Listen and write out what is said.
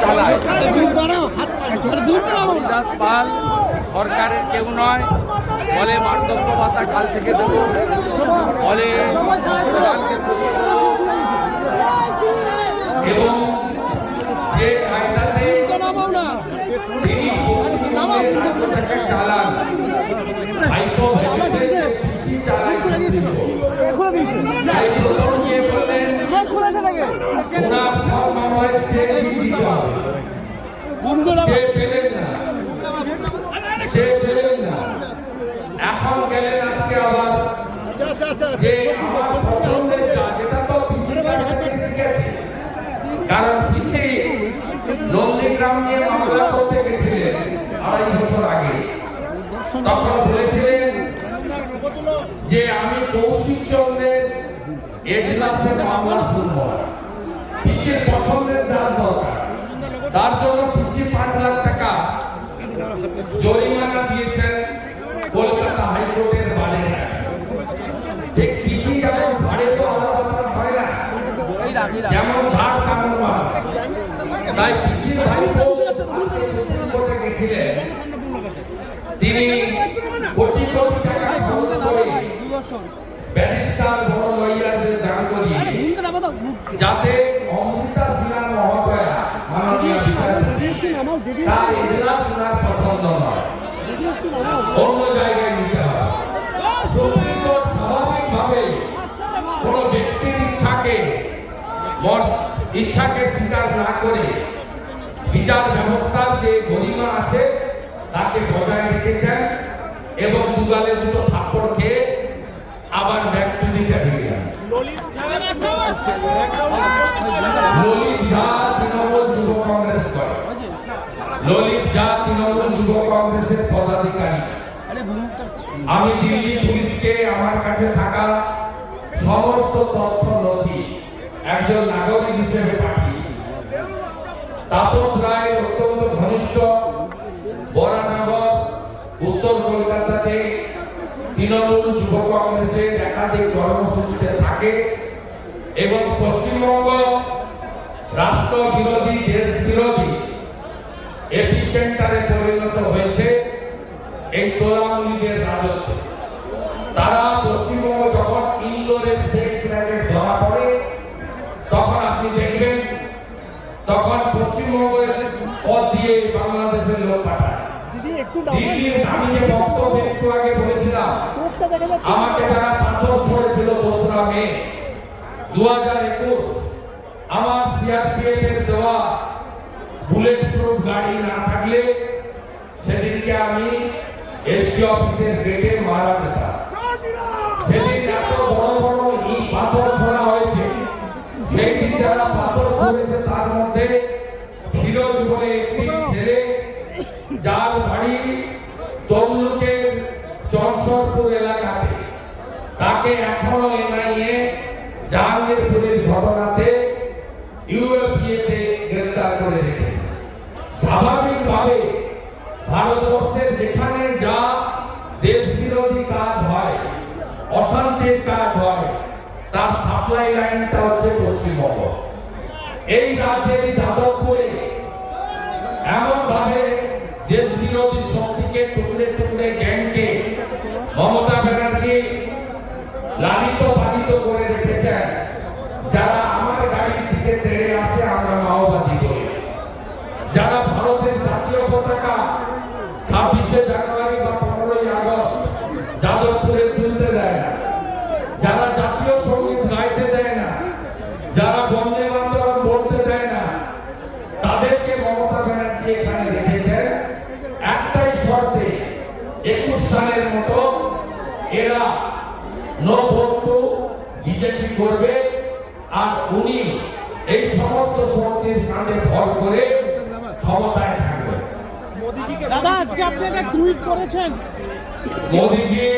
চালায় হরিদাস পাল সরকারের কেউ নয় বলে বার্ধক্য ভাতা কাল থেকে দেবো করব। এবং যে কায়দাতে তিনি চালান কারণ কৃষি নন্দীগ্রাম নিয়ে মামলা করতে গেছিলেন আড়াই বছর আগে। তখন বলেছিলেন যে আমি কৌশিক চন্দ্রের এজলাসে মামলা শুনব। কৃষির পছন্দের যার দরকার। তার জন্য কৃষি পাঁচ লাখ টাকা জরিমানা দিয়েছেন কলকাতা হাইকোর্টের বাড়ি ঠিক কৃষি যেমন ভাড়ে তো আলাদা হয় না যেমন তাই গেছিলেন তিনি কোটি কোটি টাকা খরচ করে ব্যারিস্টার বড় দান করিয়ে যাতে অমৃতা সিনহা মহোদয়া মাননীয় বিচারপতি তার এজলাস ওনার পছন্দ নয় অন্য ইচ্ছাকে স্বীকার না করে বিচার ব্যবস্থার যে গরিমা আছে, তাকে বজায় রেখেছেন এবং দুগালে দুটো থাপ্পড় খেয়ে আবার টু দি ললিত ঝা তৃণমূল যুব কংগ্রেস করে। ললিত ঝা তৃণমূল যুব কংগ্রেসের পদাধিকারী। আমি দিল্লি পুলিশকে আমার কাছে থাকা সমস্ত তথ্য নথি একজন নাগরিক হিসেবে পাঠিয়েছি তাপস রায় অত্যন্ত ঘনিষ্ঠ বরানগর উত্তর কলকাতাতে তৃণমূল যুব কংগ্রেসের একাধিক কর্মসূচিতে থাকে এবং পশ্চিমবঙ্গ রাষ্ট্র বিরোধী দেশ বিরোধী এপিসেন্টারে পরিণত হয়েছে। এই তোলামুলিদের তখন পশ্চিমবঙ্গের পথ দিয়ে বাংলাদেশের লোক পাঠায়। দিল্লির আমি যে বক্তব্য একটু আগে বলেছিলাম আমাকে যারা পাথর ছড়েছিল দোসরা মে দু হাজার একুশ আমার সিআরপিএফ এর দেওয়া বুলেট প্রুফ গাড়ি না থাকলে সেদিনকে আমি এসপি অফিসের গেটে মারা যেতাম। যারা পাথর ছড়েছে তার মধ্যে ফিরোজ বলে একটি ছেলে, যার বাড়ি তমলুকের চরসরপুর এলাকাতে। তাকে এখনও এনআইএ, জাহাঙ্গীরপুরের ঘটনাতে ইউএপিএতে গ্রেফতার করে রেখেছে। স্বাভাবিকভাবে ভারতবর্ষের যেখানে যা দেশ বিরোধী কাজ হয়, অশান্তির কাজ হয় তার সাপ্লাই লাইনটা হচ্ছে পশ্চিমবঙ্গ। এই রাজ্যের যাদবপুরে এমন ভাবে দেশ বিরোধী শক্তিকে টুকরে টুকরে গ্যাংকে মমতা ব্যানার্জি লালিত পালিত করে রেখেছেন। যারা আমার গাড়ির দিকে যারা বন্দে মাতরম বলতে দেয় না তাদেরকে মমতা ব্যানার্জি এখানে রেখেছেন একটাই শর্তে একুশ সালের মতো এরা নো ভোট বিজেপি করবে আর উনি এই সমস্ত শক্তির কাঁধে ভর করে ক্ষমতায় থাকবে দাদা আজকে আপনি একটা টুইট করেছেন। মোদিজি